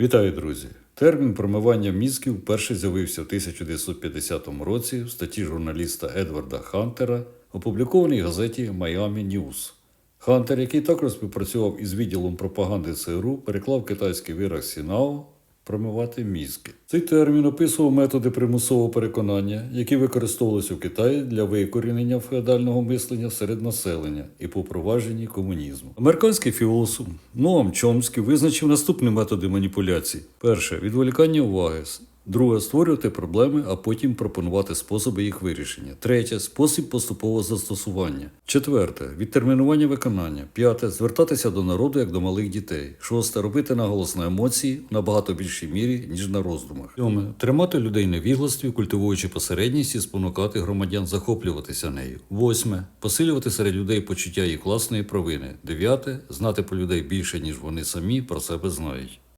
Вітаю, друзі! Термін промивання мізків вперше з'явився в 1950 році в статті журналіста Едварда Хантера, опублікованій газеті Miami News. Хантер, який також співпрацював із відділом пропаганди ЦРУ, переклав китайський вираз Сінао промивати мізки. Цей термін описував методи примусового переконання, які використовувалися в Китаї для викорінення феодального мислення серед населення і попровадженні комунізму. Американський філософ Ноам Чомський визначив наступні методи маніпуляцій: перше відволікання уваги. Друге створювати проблеми, а потім пропонувати способи їх вирішення. Третє спосіб поступового застосування. Четверте відтермінування виконання. П'яте звертатися до народу як до малих дітей. Шосте робити наголос на емоції набагато більшій мірі, ніж на роздумах. Сьоме тримати людей на вігластві, культивуючи посередність і спонукати громадян захоплюватися нею. Восьме посилювати серед людей почуття їх власної провини. Дев'яте знати про людей більше, ніж вони самі про себе знають.